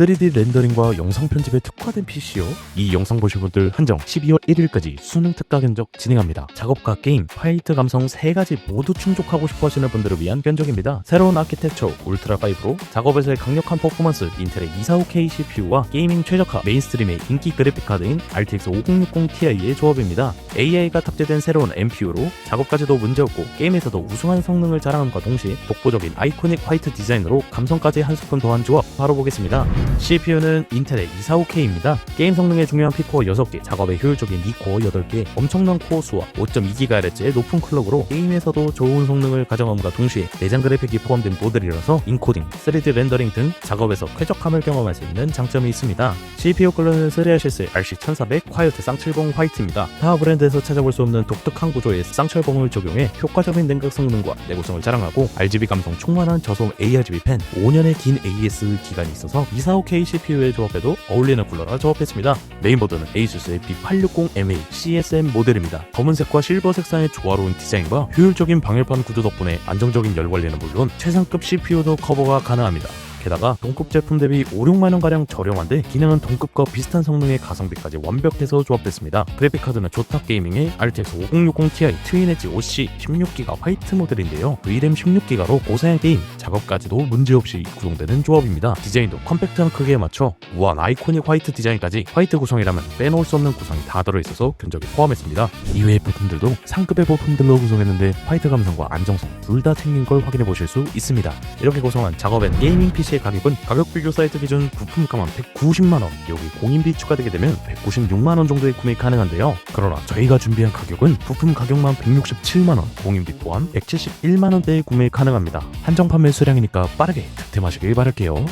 3D 렌더링과 영상 편집에 특화된 PC요. 이 영상 보실 분들 한정 12월 1일까지 수능 특가 견적 진행합니다. 작업과 게임, 화이트 감성 세 가지 모두 충족하고 싶어 하시는 분들을 위한 견적입니다. 새로운 아키텍처 울트라 5로 작업에서의 강력한 퍼포먼스 인텔의 245K CPU와 게이밍 최적화 메인스트림의 인기 그래픽 카드인 RTX 5060 Ti의 조합입니다. AI가 탑재된 새로운 NPU로 작업까지도 문제없고 게임에서도 우수한 성능을 자랑함과 동시에 독보적인 아이코닉 화이트 디자인으로 감성까지 한 스푼 더한 조합 바로 보겠습니다. CPU는 인텔의 245K입니다. 게임 성능에 중요한 P코어 6개, 작업에 효율적인 E코어 8개, 엄청난 코어 수와 5.2GHz의 높은 클럭으로 게임에서도 좋은 성능을 가져감과 동시에 내장 그래픽이 포함된 모델이라서 인코딩, 3D 렌더링 등 작업에서 쾌적함을 경험할 수 있는 장점이 있습니다. CPU 컬러는 3RCS RC1400 콰이어트 쌍철봉 화이트입니다. 타 브랜드에서 찾아볼 수 없는 독특한 구조의 쌍철봉을 적용해 효과적인 냉각 성능과 내구성을 자랑하고 RGB 감성 충만한 저소음 ARGB 펜, 5년의 긴 AS 기간이 있어서 245K CPU에 조합해도 어울리는 쿨러라 조합했습니다. 메인보드는 ASUS의 B860MA CSM 모델입니다. 검은색과 실버 색상의 조화로운 디자인과 효율적인 방열판 구조 덕분에 안정적인 열 관리는 물론 최상급 CPU도 커버가 가능합니다. 게다가 동급 제품 대비 5, 6만원가량 저렴한데 기능은 동급과 비슷한 성능의 가성비까지 완벽해서 조합됐습니다. 그래픽카드는 조탑 게이밍의 RTX 5060 Ti 트윈 엣지 OC 16기가 화이트 모델인데요. VRAM 16기가로 고사양 게임, 작업까지도 문제없이 구동되는 조합입니다. 디자인도 컴팩트한 크기에 맞춰 우아한 아이코닉 화이트 디자인까지 화이트 구성이라면 빼놓을 수 없는 구성이 다 들어있어서 견적에 포함했습니다. 이외의 부품들도 상급의 부품들로 구성했는데 화이트 감성과 안정성 둘 다 챙긴 걸 확인해 보실 수 있습니다. 이렇게 구성한 작업엔 게이밍 PC의 가격은 가격 비교 사이트 기준 부품가만 190만원, 여기 공인비 추가되게 되면 196만원 정도의 구매 가능한데요. 그러나 저희가 준비한 가격은 부품 가격만 167만원, 공인비 포함 171만원대에 구매 가능합니다. 한정 판매 수량이니까 빠르게 득템하시길 바랄게요.